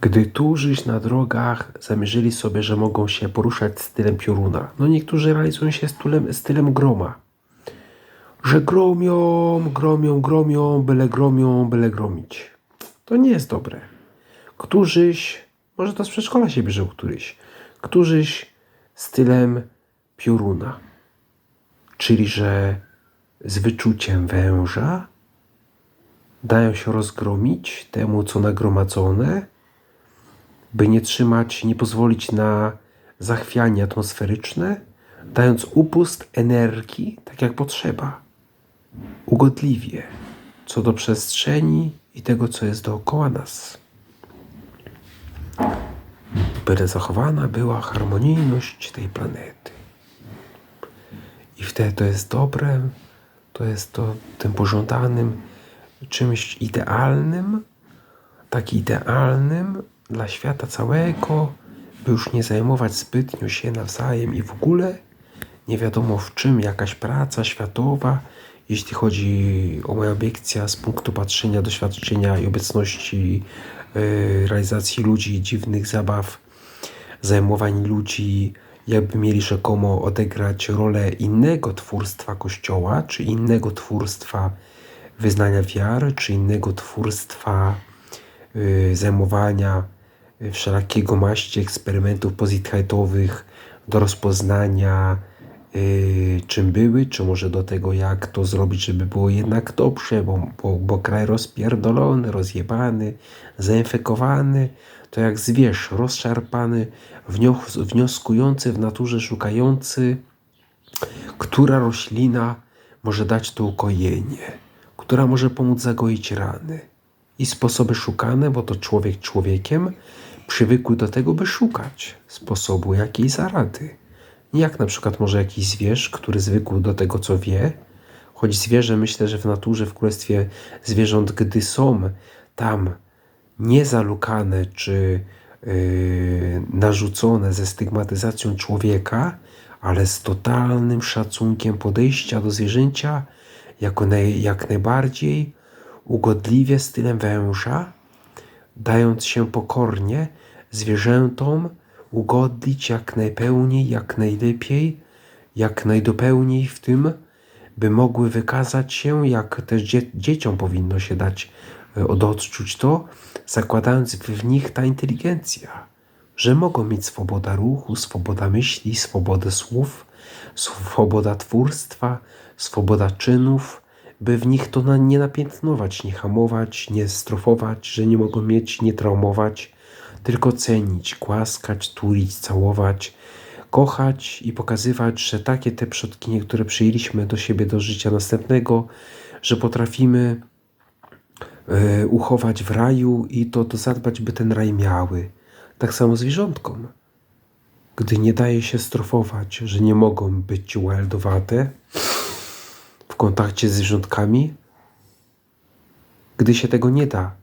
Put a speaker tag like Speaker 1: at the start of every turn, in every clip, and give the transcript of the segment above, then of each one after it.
Speaker 1: Gdy tużyś na drogach zamierzyli sobie, że mogą się poruszać stylem pioruna. No niektórzy realizują się stylem, stylem groma. Że gromią, gromią, gromią, byle gromią, byle gromić. To nie jest dobre. Któryś, może to z przedszkola się bierze któryś, któryś stylem pioruna. Czyli, że z wyczuciem węża dają się rozgromić temu, co nagromadzone, by nie trzymać, nie pozwolić na zachwianie atmosferyczne, dając upust energii tak jak potrzeba, ugodliwie, co do przestrzeni i tego, co jest dookoła nas. Byle zachowana była harmonijność tej planety. I wtedy to jest dobre, to jest to tym pożądanym czymś idealnym, tak idealnym dla świata całego, by już nie zajmować zbytnio się nawzajem i w ogóle. Nie wiadomo w czym jakaś praca światowa, jeśli chodzi o moją obiekcja z punktu patrzenia, doświadczenia i obecności yy, realizacji ludzi, dziwnych zabaw, zajmowań ludzi, jakby mieli rzekomo odegrać rolę innego twórstwa Kościoła, czy innego twórstwa wyznania wiary, czy innego twórstwa yy, zajmowania wszelakiego maści eksperymentów pozithajtowych do rozpoznania yy, czym były, czy może do tego jak to zrobić, żeby było jednak dobrze, bo, bo, bo kraj rozpierdolony, rozjebany, zainfekowany, to jak zwierz rozszarpany, wnios wnioskujący w naturze, szukający, która roślina może dać to ukojenie, która może pomóc zagoić rany. I sposoby szukane, bo to człowiek człowiekiem, przywykły do tego, by szukać sposobu jakiej zarady. Jak na przykład może jakiś zwierz, który zwykł do tego, co wie, choć zwierzę myślę, że w naturze, w królestwie zwierząt, gdy są tam niezalukane czy yy, narzucone ze stygmatyzacją człowieka, ale z totalnym szacunkiem podejścia do zwierzęcia, jako naj, jak najbardziej ugodliwie stylem węża, dając się pokornie zwierzętom ugodlić jak najpełniej, jak najlepiej, jak najdopełniej w tym, by mogły wykazać się, jak też dzie dzieciom powinno się dać e, odczuć to, zakładając w nich ta inteligencja, że mogą mieć swoboda ruchu, swoboda myśli, swobodę słów, swoboda twórstwa, swoboda czynów, by w nich to nie napiętnować, nie hamować, nie strofować, że nie mogą mieć, nie traumować, tylko cenić, głaskać, tulić, całować, kochać i pokazywać, że takie te przodkinie, które przyjęliśmy do siebie do życia następnego, że potrafimy e, uchować w raju i to, to zadbać, by ten raj miały. Tak samo zwierzątkom. Gdy nie daje się strofować, że nie mogą być wildowate w kontakcie z zwierzątkami, gdy się tego nie da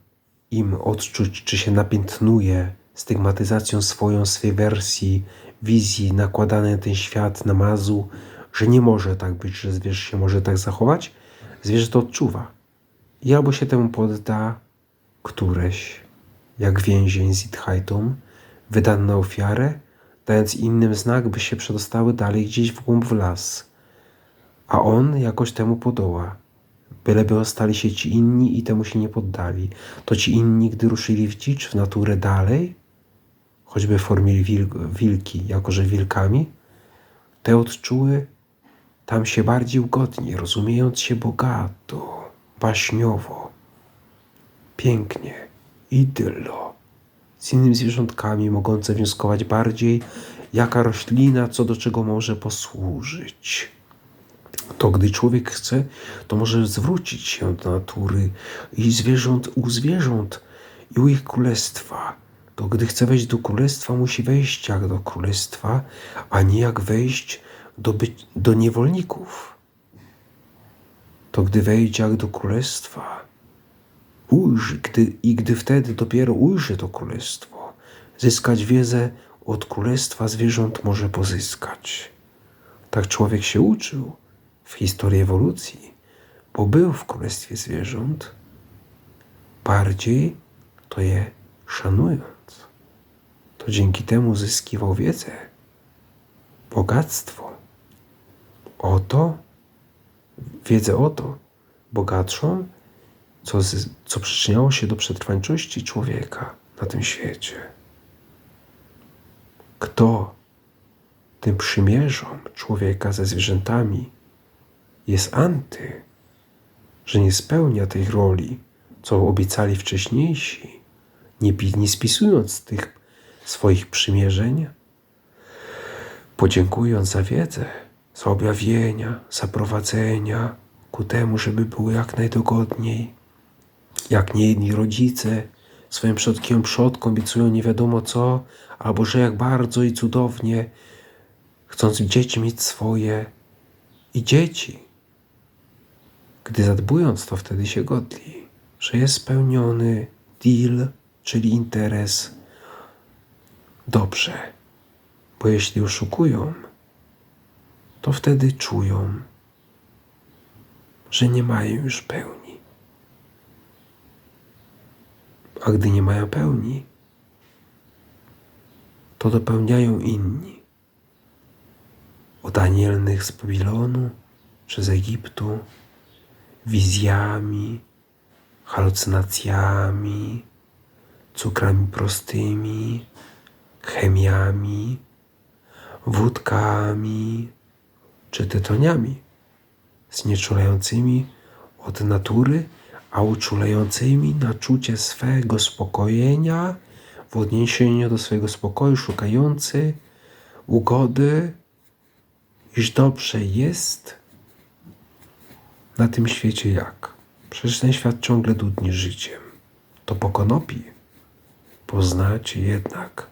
Speaker 1: im odczuć, czy się napiętnuje stygmatyzacją swoją, swej wersji, wizji nakładanej na ten świat, na mazu, że nie może tak być, że zwierzę się może tak zachować, zwierzę to odczuwa. I albo się temu podda któreś, jak więzień z Idhajtą, wydany na ofiarę, dając innym znak, by się przedostały dalej gdzieś w głąb w las. A on jakoś temu podoła byleby ostali się ci inni i temu się nie poddali. To ci inni, gdy ruszyli w dzicz, w naturę dalej, choćby w formie wilki, jako że wilkami, te odczuły tam się bardziej ugodnie, rozumiejąc się bogato, baśniowo, pięknie, idyllo, z innymi zwierzątkami mogące wnioskować bardziej, jaka roślina co do czego może posłużyć to gdy człowiek chce, to może zwrócić się do natury i zwierząt u zwierząt i u ich królestwa. To gdy chce wejść do królestwa, musi wejść jak do królestwa, a nie jak wejść do, być, do niewolników. To gdy wejdzie jak do królestwa, ujrzy, gdy, i gdy wtedy dopiero ujrzy to królestwo, zyskać wiedzę od królestwa zwierząt może pozyskać. Tak człowiek się uczył w historii ewolucji, bo był w królestwie zwierząt, bardziej to je szanując, to dzięki temu zyskiwał wiedzę, bogactwo. Oto, wiedzę o to, bogatszą, co, z, co przyczyniało się do przetrwańczości człowieka na tym świecie. Kto tym przymierzom człowieka ze zwierzętami jest anty, że nie spełnia tej roli, co obiecali wcześniejsi, nie, nie spisując tych swoich przymierzeń, podziękując za wiedzę, za objawienia, za prowadzenia ku temu, żeby było jak najdogodniej, jak niejedni rodzice swoim przodkiem przodkom obiecują nie wiadomo co, albo że jak bardzo i cudownie, chcąc dzieci mieć swoje i dzieci, gdy zadbując to wtedy się godli, że jest spełniony deal, czyli interes, dobrze, bo jeśli oszukują, to wtedy czują, że nie mają już pełni. A gdy nie mają pełni, to dopełniają inni. O Danielnych z Babilonu czy z Egiptu, wizjami, halucynacjami, cukrami prostymi, chemiami, wódkami czy tytoniami, znieczulającymi od natury, a uczulającymi na czucie swego spokojenia w odniesieniu do swojego spokoju, szukający ugody, iż dobrze jest na tym świecie jak? Przecież ten świat ciągle dudni życiem. To po konopi poznacie jednak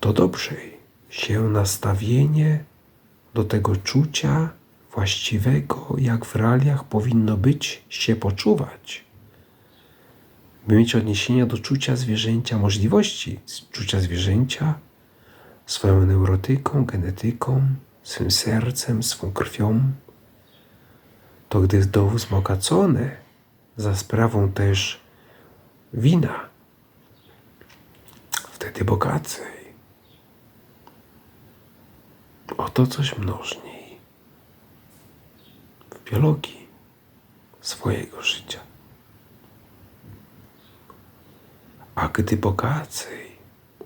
Speaker 1: to dobrzej się nastawienie do tego czucia właściwego, jak w realiach powinno być, się poczuwać. By mieć odniesienia do czucia zwierzęcia, możliwości czucia zwierzęcia swoją neurotyką, genetyką, swym sercem, swą krwią, to gdy do wzbogacone za sprawą też wina, wtedy bogacej. Oto coś mnożniej w biologii swojego życia. A gdy bogacej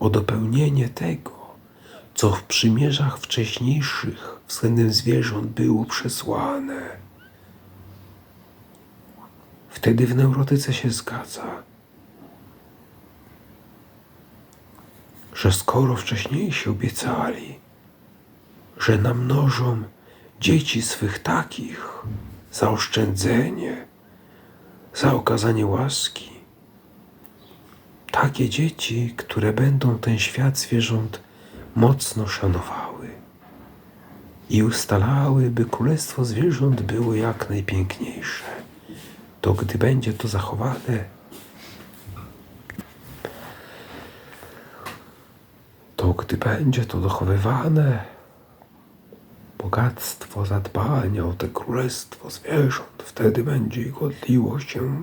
Speaker 1: o dopełnienie tego, co w przymierzach wcześniejszych względem zwierząt było przesłane, wtedy w neurotyce się zgadza, że skoro wcześniejsi obiecali, że namnożą dzieci swych takich za oszczędzenie, za okazanie łaski, takie dzieci, które będą ten świat zwierząt mocno szanowały i ustalały, by królestwo zwierząt było jak najpiękniejsze. To gdy będzie to zachowane, to gdy będzie to dochowywane, bogactwo zadbania o te królestwo zwierząt, wtedy będzie godliło się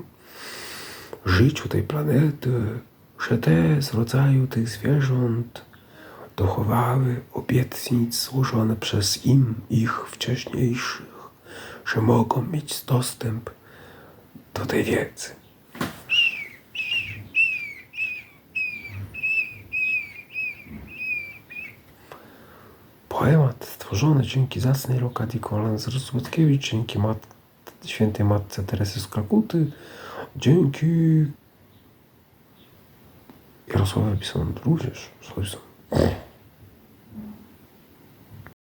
Speaker 1: życiu tej planety, że te z rodzaju tych zwierząt dochowały obietnic złożone przez im ich wcześniejszych, że mogą mieć dostęp do tej wiedzy. Poemat stworzony dzięki zacnej lokacji Kolan Rosłodkiewicz, dzięki mat świętej Matce Teresy z Kalkuty, dzięki Jarosławowi Pisson również. Słuchaj,